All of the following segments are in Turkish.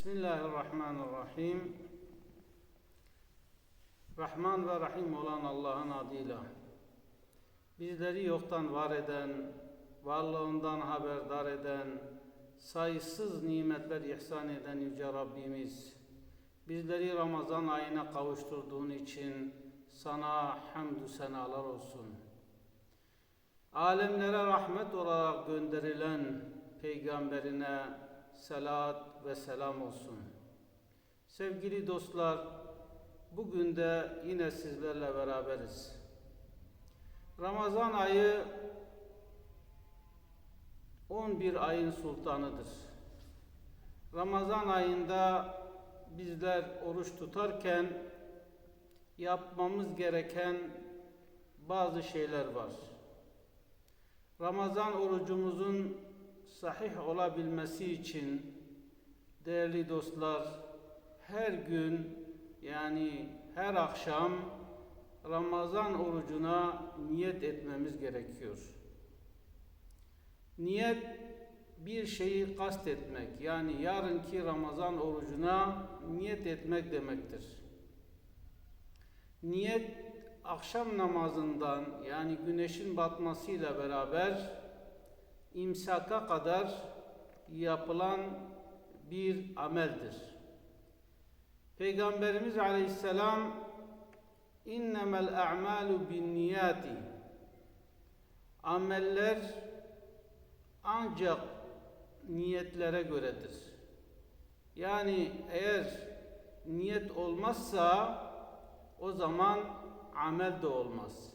Bismillahirrahmanirrahim. Rahman ve Rahim olan Allah'ın adıyla. Bizleri yoktan var eden, varlığından haberdar eden, sayısız nimetler ihsan eden Yüce Rabbimiz, bizleri Ramazan ayına kavuşturduğun için sana hamdü senalar olsun. Alemlere rahmet olarak gönderilen peygamberine selat ve selam olsun. Sevgili dostlar, bugün de yine sizlerle beraberiz. Ramazan ayı 11 ayın sultanıdır. Ramazan ayında bizler oruç tutarken yapmamız gereken bazı şeyler var. Ramazan orucumuzun sahih olabilmesi için değerli dostlar her gün yani her akşam Ramazan orucuna niyet etmemiz gerekiyor. Niyet bir şeyi kastetmek yani yarınki Ramazan orucuna niyet etmek demektir. Niyet akşam namazından yani güneşin batmasıyla beraber imsaka kadar yapılan bir ameldir. Peygamberimiz Aleyhisselam innemel a'malu bin niyati ameller ancak niyetlere göredir. Yani eğer niyet olmazsa o zaman amel de olmaz.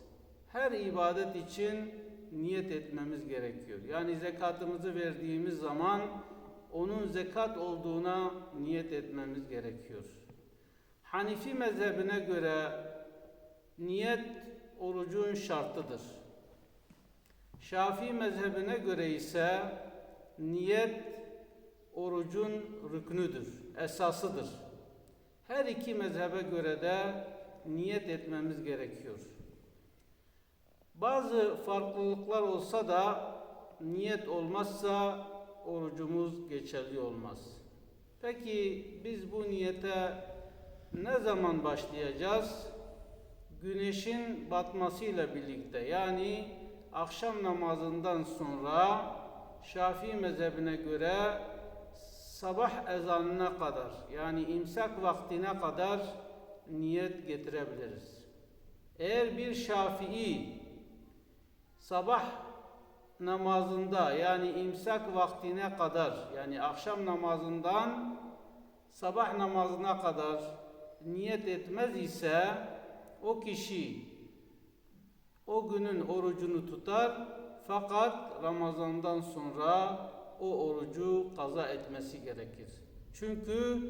Her ibadet için niyet etmemiz gerekiyor. Yani zekatımızı verdiğimiz zaman onun zekat olduğuna niyet etmemiz gerekiyor. Hanifi mezhebine göre niyet orucun şartıdır. Şafii mezhebine göre ise niyet orucun rüknüdür, esasıdır. Her iki mezhebe göre de niyet etmemiz gerekiyor. Bazı farklılıklar olsa da niyet olmazsa orucumuz geçerli olmaz. Peki biz bu niyete ne zaman başlayacağız? Güneşin batmasıyla birlikte yani akşam namazından sonra Şafii mezhebine göre sabah ezanına kadar yani imsak vaktine kadar niyet getirebiliriz. Eğer bir Şafii sabah namazında yani imsak vaktine kadar yani akşam namazından sabah namazına kadar niyet etmez ise o kişi o günün orucunu tutar fakat Ramazan'dan sonra o orucu kaza etmesi gerekir. Çünkü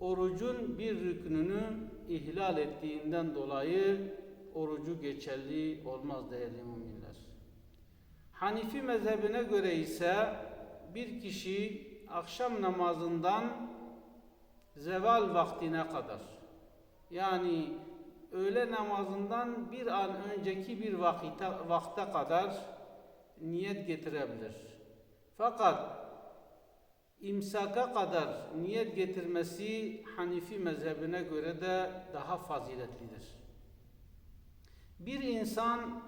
orucun bir rüknünü ihlal ettiğinden dolayı orucu geçerli olmaz değerli müminler. Hanifi mezhebine göre ise bir kişi akşam namazından zeval vaktine kadar yani öğle namazından bir an önceki bir vakite, vakte kadar niyet getirebilir. Fakat imsaka kadar niyet getirmesi Hanifi mezhebine göre de daha faziletlidir. Bir insan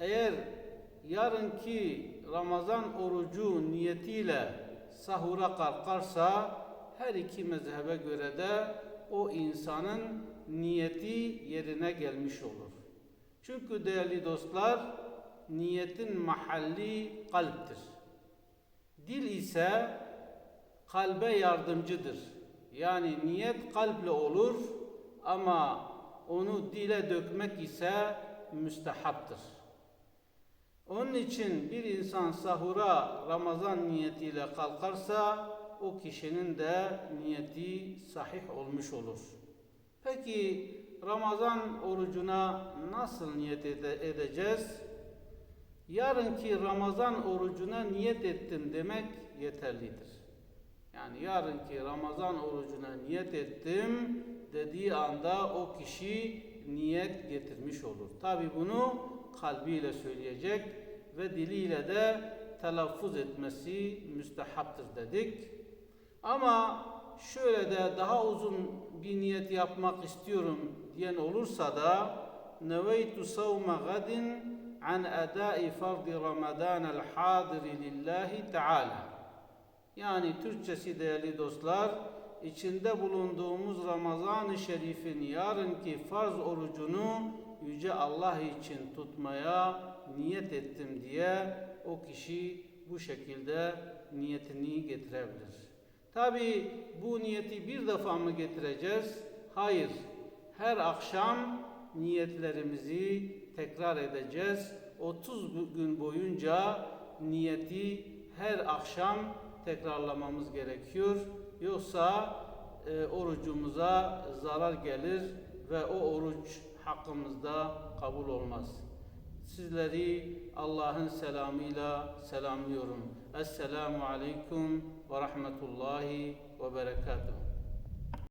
eğer yarınki Ramazan orucu niyetiyle sahura kalkarsa her iki mezhebe göre de o insanın niyeti yerine gelmiş olur. Çünkü değerli dostlar niyetin mahalli kalptir. Dil ise kalbe yardımcıdır. Yani niyet kalple olur ama onu dile dökmek ise müstehaptır. Onun için bir insan sahura Ramazan niyetiyle kalkarsa o kişinin de niyeti sahih olmuş olur. Peki Ramazan orucuna nasıl niyet ede edeceğiz? Yarınki Ramazan orucuna niyet ettim demek yeterlidir. Yani yarınki Ramazan orucuna niyet ettim dediği anda o kişi niyet getirmiş olur. Tabi bunu kalbiyle söyleyecek ve diliyle de telaffuz etmesi müstehaptır dedik. Ama şöyle de daha uzun bir niyet yapmak istiyorum diyen olursa da neveytu savma gadin an adai fardi ramadan el hadiri lillahi teala yani Türkçesi değerli dostlar içinde bulunduğumuz Ramazan-ı Şerif'in yarınki farz orucunu Yüce Allah için tutmaya niyet ettim diye o kişi bu şekilde niyetini getirebilir. Tabi bu niyeti bir defa mı getireceğiz? Hayır. Her akşam niyetlerimizi tekrar edeceğiz. 30 gün boyunca niyeti her akşam tekrarlamamız gerekiyor. Yoksa e, orucumuza zarar gelir ve o oruç hakkımızda kabul olmaz. Sizleri Allah'ın selamıyla selamlıyorum. Esselamu aleyküm ve rahmetullahi ve berekatuhu.